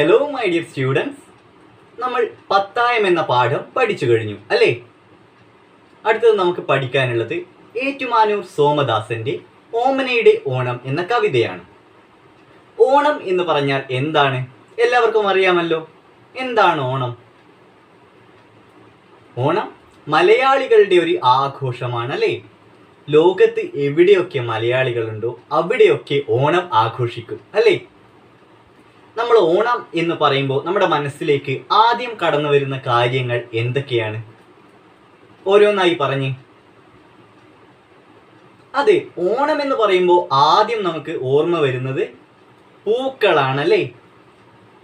Hello my dear students നമ്മൾ പത്തായം എന്ന പാഠം പഠിച്ചു കഴിഞ്ഞു അല്ലേ? അടുത്തത് നമുക്ക് പഠിക്കാനുള്ളത് ഏറ്റുമാനൂർ സോമദാസന്റെ ഓമനയുടെ ഓണം എന്ന കവിതയാണ്. ഓണം എന്ന് പറഞ്ഞാൽ എന്താണ്? എല്ലാവർക്കും അറിയാമല്ലോ. എന്താണ് ഓണം? ഓണം മലയാളികളുടെ ഒരു ആഘോഷമാണ് അല്ലേ? ലോകത്ത് എവിടെയൊക്കെ മലയാളികളുണ്ടോ അവിടെയൊക്കെ ഓണം ആഘോഷിക്കും അല്ലേ? നമ്മൾ ഓണം എന്ന് പറയുമ്പോൾ നമ്മുടെ മനസ്സിലേക്ക് ആദ്യം കടന്നു വരുന്ന കാര്യങ്ങൾ എന്തൊക്കെയാണ്? ഓരോന്നായി പറഞ്ഞ്. അതെ ഓണം എന്ന് പറയുമ്പോൾ ആദ്യം നമുക്ക് ഓർമ്മ വരുന്നത് പൂക്കളാണല്ലേ?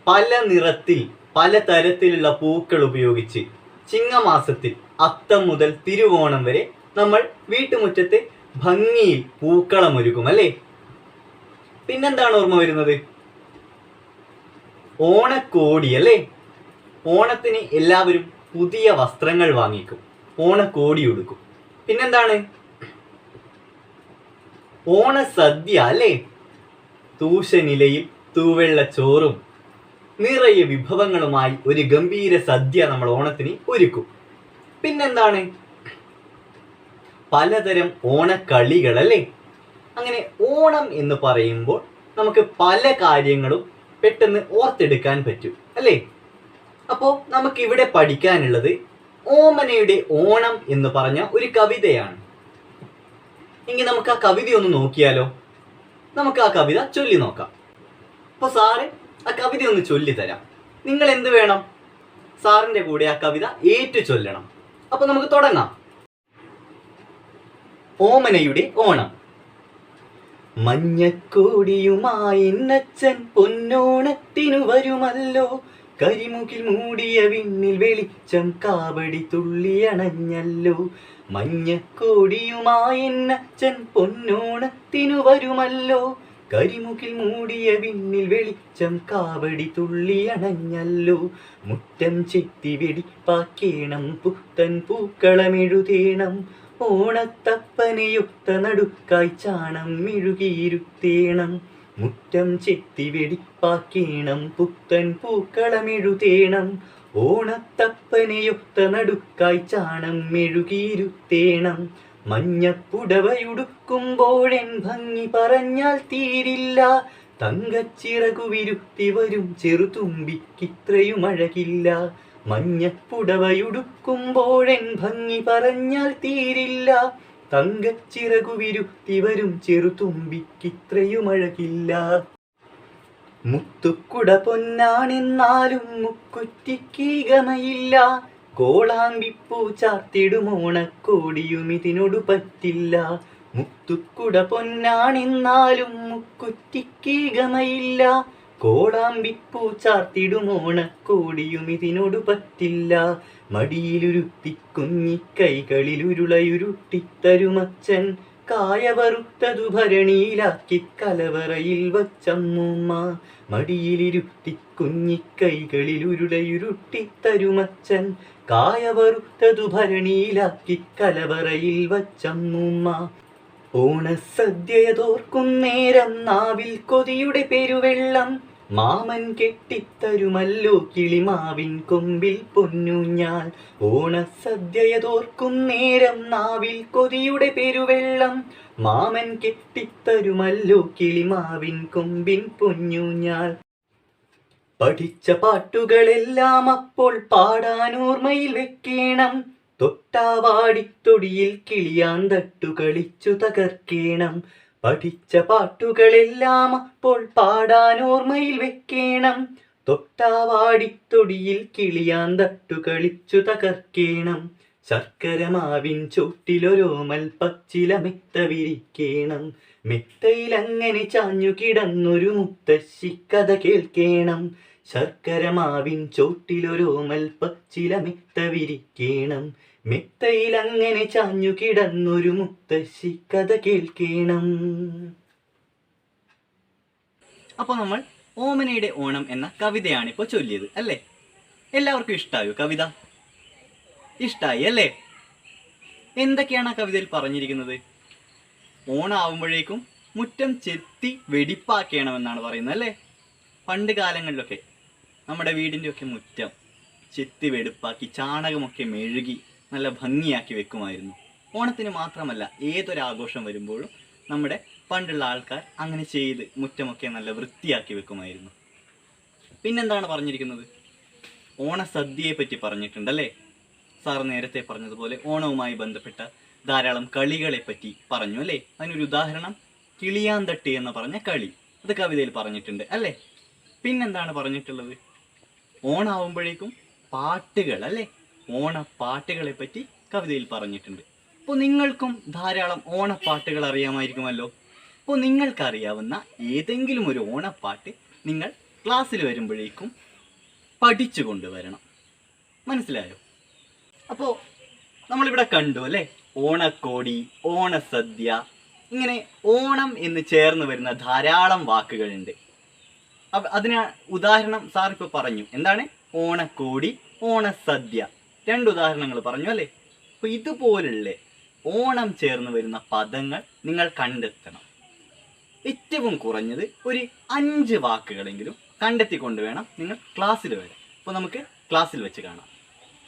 പല നിറത്തിൽ പല തരത്തിലുള്ള പൂക്കൾ ഉപയോഗിച്ച് ചിങ്ങമാസത്തിൽ അത്തം മുതൽ തിരുവോണം വരെ നമ്മൾ വീട്ടുമുറ്റത്തെ ഭംഗിയിൽ പൂക്കളമൊരുക്കും അല്ലേ? പിന്നെന്താണ് ഓർമ്മ വരുന്നത്? ഓണക്കോടി അല്ലേ? ഓണത്തിന് എല്ലാവരും പുതിയ വസ്ത്രങ്ങൾ വാങ്ങിക്കും. ഓണക്കോടി ഉടുക്കും. പിന്നെന്താണ്? ഓണസദ്യ അല്ലേ? തൂശനിലയിൽ തൂവെള്ള ചോറും നിറയെ വിഭവങ്ങളുമായി ഒരു ഗംഭീര സദ്യ നമ്മൾ ഓണത്തിന് ഒരുക്കും. പിന്നെന്താണ്? പലതരം ഓണക്കളികൾ അല്ലേ? അങ്ങനെ ഓണം എന്ന് പറയുമ്പോൾ നമുക്ക് പല കാര്യങ്ങളും പെട്ടെന്ന് ഓർത്തെടുക്കാൻ പറ്റും അല്ലേ? അപ്പോൾ നമുക്ക് ഇവിടെ പഠിക്കാനുള്ളത് ഓമനയുടെ ഓണം എന്ന് പറഞ്ഞ ഒരു കവിതയാണ്. എങ്കിൽ നമുക്ക് ആ കവിത ഒന്ന് നോക്കിയാലോ? നമുക്ക് ആ കവിത ചൊല്ലി നോക്കാം. അപ്പോൾ സാറ് ആ കവിത ഒന്ന് ചൊല്ലി തരാം. നിങ്ങൾ എന്ത് വേണം? സാറിന്റെ കൂടെ ആ കവിത ഏറ്റു ചൊല്ലണം. അപ്പോൾ നമുക്ക് തുടങ്ങാം. ഓമനയുടെ ഓണം. മഞ്ഞക്കോടിയുമായി നച്ചൻ പൊന്നോണത്തിനു വരുമല്ലോ. കരിമുകിൽ മൂടിയ വിണ്ണിൽ വെളിച്ചം കാവടി തുള്ളിയണഞ്ഞല്ലോ. മഞ്ഞക്കോടിയുമായി നച്ചൻ പൊന്നോണത്തിനു വരുമല്ലോ. കരിമുകിൽ മൂടിയ വിണ്ണിൽ വെളിച്ചം കാവടി തുള്ളിയണഞ്ഞല്ലോ. മുറ്റം ചെത്തി വെടിപ്പാക്കേണം പുത്തൻ പൂക്കളമെഴുതേണം ഓണത്തപ്പനയുക്ത നടുക്കായി ചാണം മെഴുകിയിരുത്തേണം. മുറ്റം ചെത്തി വെടിപ്പാക്കേണം. പുത്തൻ പൂക്കളമെഴുതേണം ഓണത്തപ്പനയുക്ത നടുക്കായി ചാണം മെഴുകിയിരുത്തേണം. മഞ്ഞപ്പുടവയുടുക്കുമ്പോഴെൻ ഭംഗി പറഞ്ഞാൽ തീരില്ല. തങ്കച്ചിറകു വിരുത്തി വരും ചെറുതുമ്പിക്കിത്രയും അഴകില്ല. മഞ്ഞപ്പുടവയുടുക്കുമ്പോഴെൻ ഭംഗി പറഞ്ഞാൽ തീരില്ല. തങ്കച്ചിറകു വിരുത്തി വരും ചെറുതുമ്പിക്കിത്രയും മുത്തുക്കുട പൊന്നാണെന്നാലും മുക്കുറ്റിക്കീകമയില്ല. കോളാമ്പിപ്പൂ ചാർത്തിടുമോണക്കോടിയും ഇതിനോട് പറ്റില്ല. മുത്തുക്കുട പൊന്നാണെന്നാലും മുക്കുറ്റിക്ക് ഗമയില്ല കോളാമ്പിപ്പൂ ചാർത്തിടുമോണക്കോടിയും ഇതിനോട് പറ്റില്ല. മടിയിലുരുത്തി കുഞ്ഞിക്കൈകളിൽ ഉരുളയുരുട്ടിത്തരുമച്ചൻ കായവറുത്തതു ഭരണിയിലാക്കി കലവറയിൽ വച്ചമ്മൂമ്മ. മടിയിലിരുത്തി കുഞ്ഞിക്കൈകളിൽ ഉരുളയുരുട്ടിത്തരുമച്ചൻ കായവറുത്തതു ഭരണിയിലാക്കി കലവറയിൽ വച്ചമ്മൂമ്മ. ഓണസദ്യയതോർക്കും നേരം നാവിൽ കൊതിയുടെ പെരുവെള്ളം. മാമൻ കെട്ടിത്തരുമല്ലോ കിളിമാവിൻ കൊമ്പിൽ പൊന്നുഞ്ഞാൽ ഓണസദ്യയതോർക്കും നേരം നാവിൽ കൊതിയുടെ പെരുവെള്ളം. മാമൻ കെട്ടിത്തരുമല്ലോ കിളിമാവിൻ കൊമ്പിൻ പൊന്നുഞ്ഞാൽ പഠിച്ച പാട്ടുകളെല്ലാം അപ്പോൾ പാടാൻ ഓർമ്മയിൽ വെക്കേണം. തൊട്ടാവാടിത്തൊടിയിൽ കിളിയാൻ തട്ടു കളിച്ചു തകർക്കേണം. പഠിച്ച പാട്ടുകളെല്ലാം അപ്പോൾ പാടാൻ ഓർമ്മയിൽ വെക്കേണം. തൊട്ടാവാടിത്തൊടിയിൽ കിളിയാന്തട്ടു കളിച്ചു തകർക്കേണം. ശർക്കരമാവിൻ ചോട്ടിലൊരോമൽ പച്ചില മെത്ത വിരിക്കേണം. മെത്തയിലങ്ങനെ ചാഞ്ഞു കിടന്നൊരു മുത്തശ്ശി കഥ കേൾക്കേണം. ശർക്കരമാവിൻ ചോട്ടിലൊരോമൽ പച്ചില മെത്ത വിരിക്കേണം. മെത്തയിലങ്ങനെ ചാഞ്ഞു കിടന്നൊരു മുത്തശ്ശി കഥ കേൾക്കണം. അപ്പോൾ നമ്മൾ ഓമനയുടെ ഓണം എന്ന കവിതയാണ് ഇപ്പോൾ ചൊല്ലിയത് അല്ലേ? എല്ലാവർക്കും ഇഷ്ടമായോ കവിത? ഇഷ്ടായി അല്ലേ? എന്തൊക്കെയാണ് ആ കവിതയിൽ പറഞ്ഞിരിക്കുന്നത്? ഓണാവുമ്പോഴേക്കും മുറ്റം ചെത്തി വെടിപ്പാക്കണമെന്നാണ് പറയുന്നത് അല്ലേ? പണ്ട് കാലങ്ങളിലൊക്കെ നമ്മുടെ വീടിന്റെ ഒക്കെ മുറ്റം ചെത്തി വെടുപ്പാക്കി ചാണകമൊക്കെ മെഴുകി നല്ല ഭംഗിയാക്കി വെക്കുമായിരുന്നു. ഓണത്തിന് മാത്രമല്ല ഏതൊരാഘോഷം വരുമ്പോഴും നമ്മുടെ പണ്ടുള്ള ആൾക്കാർ അങ്ങനെ ചെയ്ത് മുറ്റമൊക്കെ നല്ല വൃത്തിയാക്കി വെക്കുമായിരുന്നു. പിന്നെന്താണ് പറഞ്ഞിരിക്കുന്നത്? ഓണസദ്യയെ പറ്റി പറഞ്ഞിട്ടുണ്ടല്ലേ? സാർ നേരത്തെ പറഞ്ഞതുപോലെ ഓണവുമായി ബന്ധപ്പെട്ട ധാരാളം കളികളെ പറ്റി പറഞ്ഞു അല്ലേ? അതിനൊരു ഉദാഹരണം കിളിയാന്തട്ടി എന്ന് പറഞ്ഞ കളി. അത് കവിതയിൽ പറഞ്ഞിട്ടുണ്ട് അല്ലേ? പിന്നെന്താണ് പറഞ്ഞിട്ടുള്ളത്? ഓണാവുമ്പോഴേക്കും പാട്ടുകൾ അല്ലേ? ഓണപ്പാട്ടുകളെ പറ്റി കവിതയിൽ പറഞ്ഞിട്ടുണ്ട്. അപ്പോൾ നിങ്ങൾക്കും ധാരാളം ഓണപ്പാട്ടുകൾ അറിയാമായിരിക്കുമല്ലോ. അപ്പോൾ നിങ്ങൾക്കറിയാവുന്ന ഏതെങ്കിലും ഒരു ഓണപ്പാട്ട് നിങ്ങൾ ക്ലാസ്സിൽ വരുമ്പോഴേക്കും പഠിച്ചു കൊണ്ടുവരണം. മനസ്സിലായോ? അപ്പോൾ നമ്മളിവിടെ കണ്ടു അല്ലേ? ഓണക്കോടി ഓണസദ്യ ഇങ്ങനെ ഓണം എന്ന് ചേർന്ന് വരുന്ന ധാരാളം വാക്കുകളുണ്ട്. അതിന് ഉദാഹരണം സാർ ഇപ്പോൾ പറഞ്ഞു. എന്താണ്? ഓണക്കോടി ഓണസദ്യ. രണ്ട് ഉദാഹരണങ്ങൾ പറഞ്ഞു അല്ലേ? അപ്പോൾ ഇതുപോലുള്ള ഓണം ചേർന്ന് വരുന്ന പദങ്ങൾ നിങ്ങൾ കണ്ടെത്തണം. ഏറ്റവും കുറഞ്ഞത് ഒരു അഞ്ച് വാക്കുകളെങ്കിലും കണ്ടെത്തിക്കൊണ്ട് വേണം നിങ്ങൾ ക്ലാസ്സിൽ വരാൻ. അപ്പോൾ നമുക്ക് ക്ലാസ്സിൽ വെച്ച് കാണാം.